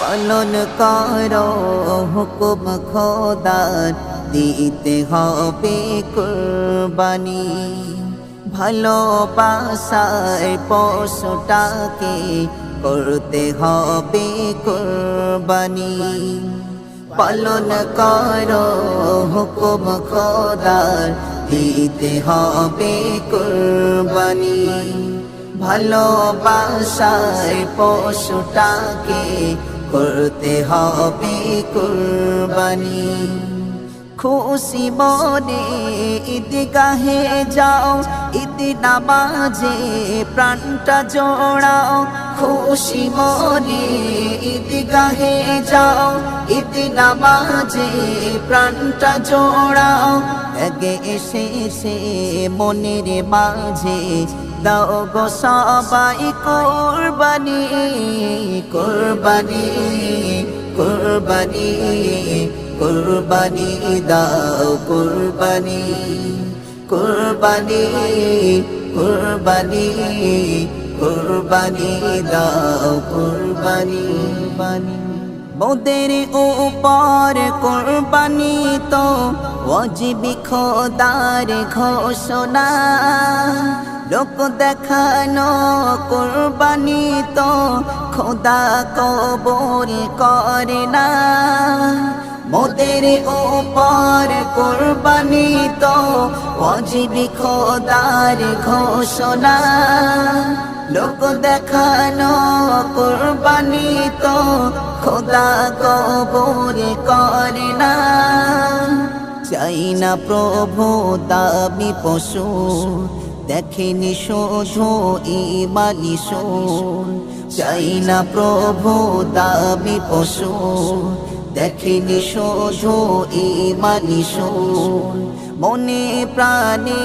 পালন করো, হুকুম খোদার, দিতে হবে কুরবানি। ভালোবাসায় পশুটাকে করতে হবে কুরবানি। পালন করো, হুকুম খোদার, দিতে হবে কুরবানি। ভালোবাসায় পশুটাকে করতে হবে কুরবানি। খুশি মনে ঈদগাহে যাও, ঈদ নামাজে প্রাণটা জোড়াও। খুশি মনে ঈদগাহে যাও, ঈদ নামাজে প্রাণটা জোড়াও। আগে এসেছে মনের মাঝে, দাও গো সবাই কোরবানি কোরবানি কোরবানি কোরবানি দাও কোরবানি কোরবানি কোরবানি কোরবানি দাও কোরবানি। বানি মোদের উপর কোরবানি তো ওয়াজিবি খোদার ঘোষণা, লোক দেখানো কোরবানি তো খোদা কবুল করে না। মোদের উপর কোরবানি তো অজিবি খোদার ঘোষণা, লোক দেখানো কোরবানি তো খোদা কবুল করে না। চাই না প্রভু দাবি পশু দেখেনি শোধু ইমানি শোন। চাই না প্রভু দাবি পশু দেখেনি শোধু ইমানি শোন। মনে প্রাণে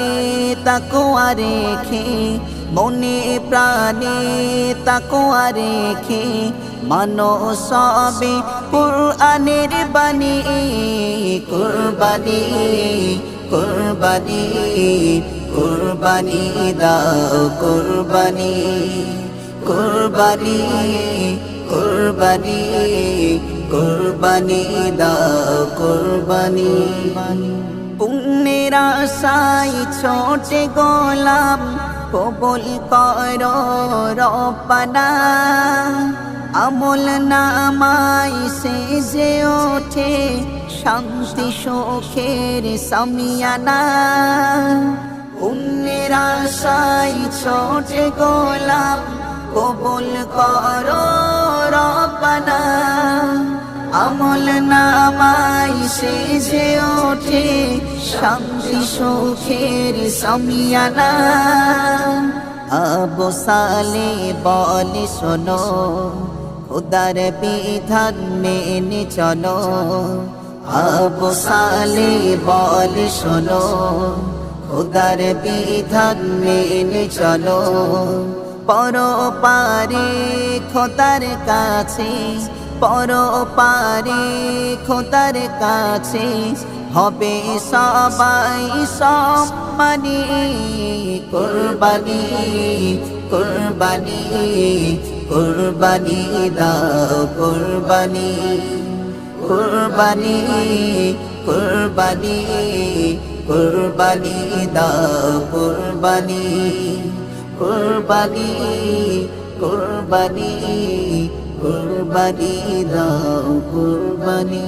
তাকুয়া রেখে, মনে প্রাণে তাকুয়া রেখে মানো সবে কুরআনের বাণী, কুরবানি কুরবানি কুরবানি দাও, কুরবানি কুরবানি কুরবানি কুরবানি দাও, কুরবানি। পুণ্যের আশাই ছোটে গোলাম, কবল কর রপানা আমল নামাই সে যে ওঠে, শান্তি সুখের সামিয়ানা। পুণ্যের আশাই ছোটে গোলাম, কবুল কর রপানা আমল নামাই সে যে ওঠে, শান্তি সুখের সামিয়ানা। আবু সালে বলে শোনো খুদার বিধান মেনে চলো আবু সালে বলে শোনো খুদার বিধান মেনে চলো পর পারে খোদার কাছে পর পারে খোদার কাছে হবে সবাই সম্মানী কোরবানি কোরবানি কোরবানি দাও, কোরবানি কোরবানি কোরবানি কোরবানি দাও, কোরবানি কোরবানি কোরবানি কোরবানি দাও, কোরবানি।